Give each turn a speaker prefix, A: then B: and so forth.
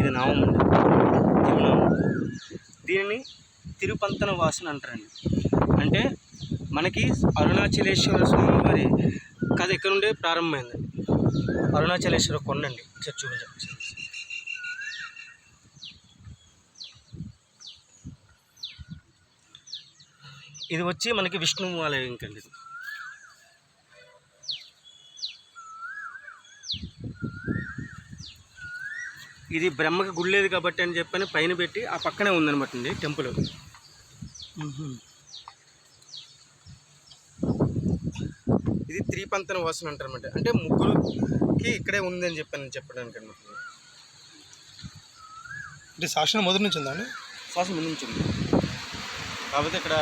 A: ఇది నామం అండి తిరునామం దీనిని తిరుపంతన వాసన అంటారండి. అంటే మనకి అరుణాచలేశ్వర స్వామి వారి కథ ఎక్కడి నుండే ప్రారంభమైందండి అరుణాచలేశ్వర కొండండి. చర్చ్ చూపించండి ఇది వచ్చి మనకి విష్ణువు ఆలయం కండి. ఇది ఇది బ్రహ్మకి గుడి లేదు కాబట్టి అని చెప్పని పైన పెట్టి ఆ పక్కనే ఉందన్నమాట అండి టెంపుల్. ఇది త్రిపంతన వాసన అంటారన్నమాట. అంటే ముగ్గురుకి ఇక్కడే ఉందని చెప్పాను చెప్పడానికి అనమాట
B: అంటే శాసనం మొదటి నుంచి ఉందా అండి?
A: శ్వాస ముందు నుంచి ఉంది. కాకపోతే ఇక్కడ